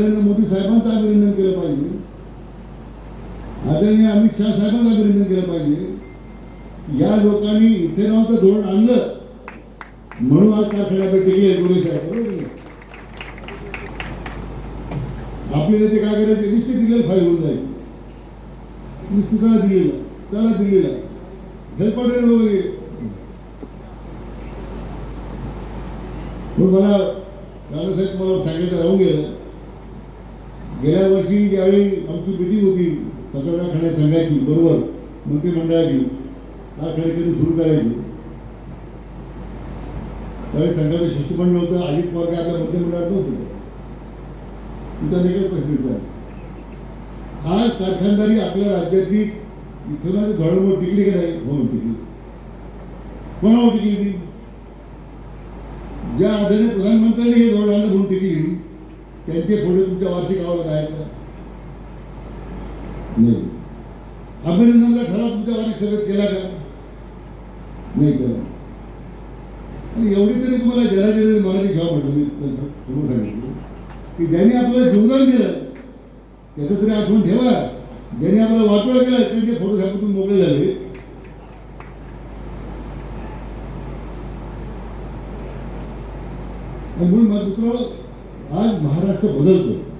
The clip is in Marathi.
नरेंद्र मोदी साहेबांचं अभिनंदन केलं पाहिजे. आदरणीय अमित शहा साहेबांचं अभिनंदन केलं पाहिजे. या लोकांनी इथे नावचं धोरण आणलं. म्हणून आज कारखान्यावर टिकले गोरे साहेब बरोबर आपले नेते काय करायचे? निश्चित दिलेलं फाईल होऊन जायचे. निश्चित त्याला दिलेलं त्याला दिलेला. हेल्पडे वगैरे पण मला दादासाहेब मला सांगायचं राहून गेलं. गेल्या वर्षी ज्यावेळी आमची मिटिंग होती सगळ्या कारखान्या संघाची बरोबर मंत्रिमंडळाची कारखाने कधी सुरू करायची. त्यावेळी संघाचं शिष्टमंडळ होतं अजित पवार काय आपल्या मंत्रिमंडळात नव्हतं. तुमचा एकच प्रश्न विचार हा कारखानदारी आपल्या राज्याची इथून धोरणवर टिकली की नाही हो टिकली. कोणावर टिकली ती? ज्या आदरणीय प्रधानमंत्र्यांनी हे धोरण आणलं म्हणून टिकली. त्यांचे पुढे तुमच्या वार्षिक आवडत आहेत का नाही. अभिनंदनचा ठराव तुमच्या वार्षिक सभेत केला का? नाही केला. एवढी तरी तुम्हाला जरा जरा मराठी घ्यावं म्हटलं मी त्यांचं सुरू सांगितलं. की ज्यांनी आपलं जीवदान दिलं त्याचं तरी आठवण ठेवा. ज्यांनी आपल्याला वाटोळा केला त्यांचे फोटो सापडून मोकळे झाले. आणि म्हणून मग दुसरं आज महाराष्ट्र बदलतोय.